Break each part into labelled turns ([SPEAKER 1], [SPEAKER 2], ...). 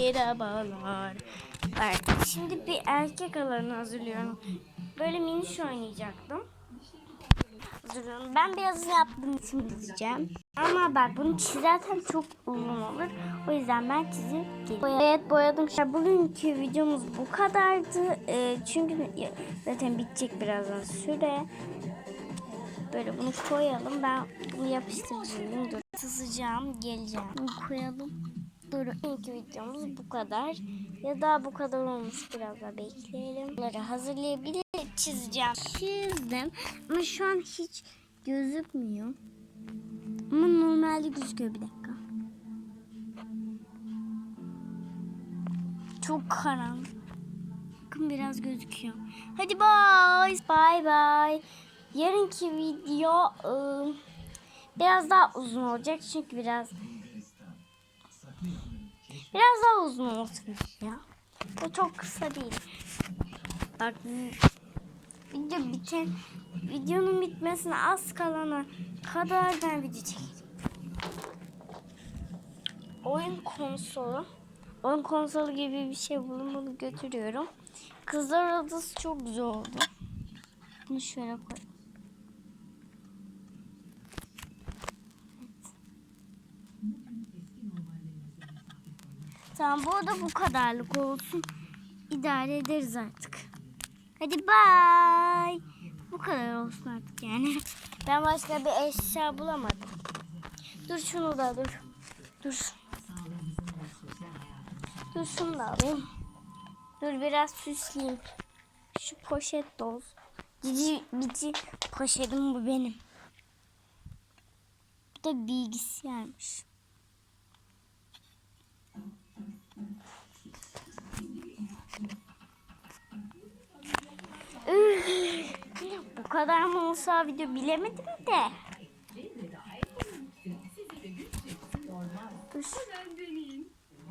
[SPEAKER 1] Merhabalar. Evet, şimdi bir erkek alanı hazırlıyorum. Böyle miniş oynayacaktım. Hazırlıyorum. Ben biraz yaptım şimdi diyeceğim. Ama bak bunu çizerken çok uzun olur. O yüzden ben çizip geleyim. Evet boyadım. Bugünkü videomuz bu kadardı. Ee, çünkü zaten bitecek birazdan süre. Böyle bunu koyalım. Ben bunu yapıştıracağım. Dur. Sızacağım. Geleceğim. Bunu koyalım. Dur ilk videomuz bu kadar. Ya da bu kadar olmuş biraz daha bekleyelim. Bunları hazırlayabilir çizeceğim. Çizdim ama şu an hiç gözükmüyor. Ama normalde gözüküyor bir dakika. Çok karanlık. Bakın biraz gözüküyor. Hadi bye. Bye bye. Yarınki video ıı, biraz daha uzun olacak çünkü biraz Biraz daha uzun olsun ya. Bu çok kısa değil. Bak video biten videonun bitmesine az kalana kadar ben video çekeceğim. Oyun konsolu. Oyun konsolu gibi bir şey bunu götürüyorum. Kızlar odası çok güzel oldu. Bunu şöyle koy. Tamam bu da bu kadarlık olsun. İdare ederiz artık. Hadi bye. Bu kadar olsun artık yani. Ben başka bir eşya bulamadım. Dur şunu da dur. Dur. Dur şunu da alayım. Dur biraz süsleyeyim. Şu poşet de olsun. Cici bici poşetim bu benim. Bu da bilgisayarmış. Kadar mı olsa video bilemedim de. Dur.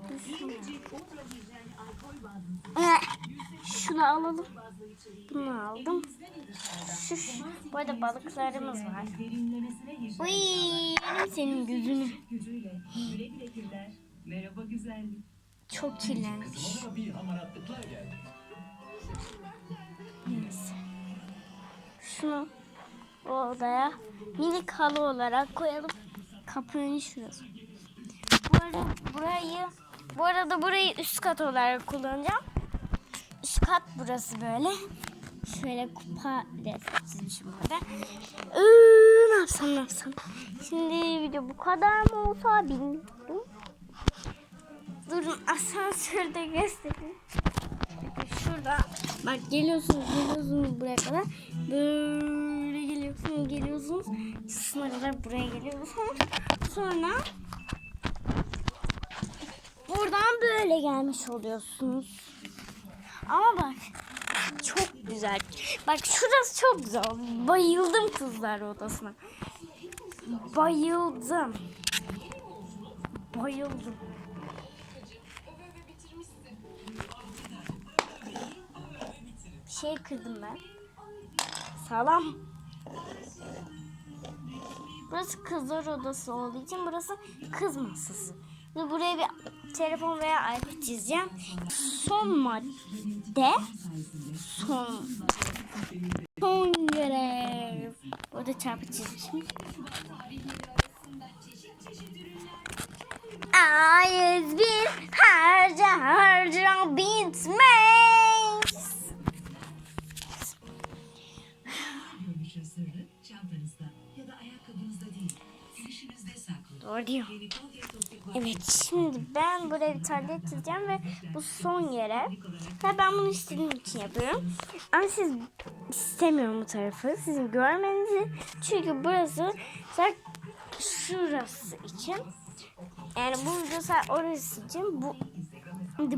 [SPEAKER 1] Dur şunu. Alalım. Bunu aldım. Şu. Bu arada balıklarımız var. Uy, yerim senin gözünü.
[SPEAKER 2] Merhaba güzellik.
[SPEAKER 1] Çok kirlenmiş. Şunu odaya minik halı olarak koyalım. Kapının şurası. Bu arada burayı bu arada burayı üst kat olarak kullanacağım. Üst kat burası böyle. Şöyle kupa resmi burada. Iıı, ne yapsam ne yapsam. Şimdi video bu kadar mı olsa bilmiyorum. Durun asansörde göstereyim. Bak geliyorsunuz geliyorsunuz buraya kadar. Böyle geliyorsunuz geliyorsunuz. Sınıra kadar buraya geliyorsunuz. Sonra buradan böyle gelmiş oluyorsunuz. Ama bak çok güzel. Bak şurası çok güzel. Bayıldım kızlar odasına. Bayıldım. Bayıldım şey kırdım ben. Sağlam. Burası kızlar odası olduğu için burası kız masası. Şimdi buraya bir telefon veya iPad çizeceğim. Son madde. Son. Son görev. Burada çarpı çizmişim. Ayız bir harca harca bitmez.
[SPEAKER 2] Görünüşün sırrı çantanızda ya da ayakkabınızda değil. Girişinizde saklı.
[SPEAKER 1] Doğru diyor. Evet şimdi ben buraya bir tablet çizeceğim ve bu son yere. Ve ben bunu istediğim için yapıyorum. Ama siz istemiyorum bu tarafı. Sizin görmenizi. Çünkü burası sadece şurası için. Yani bu video sadece orası için. Bu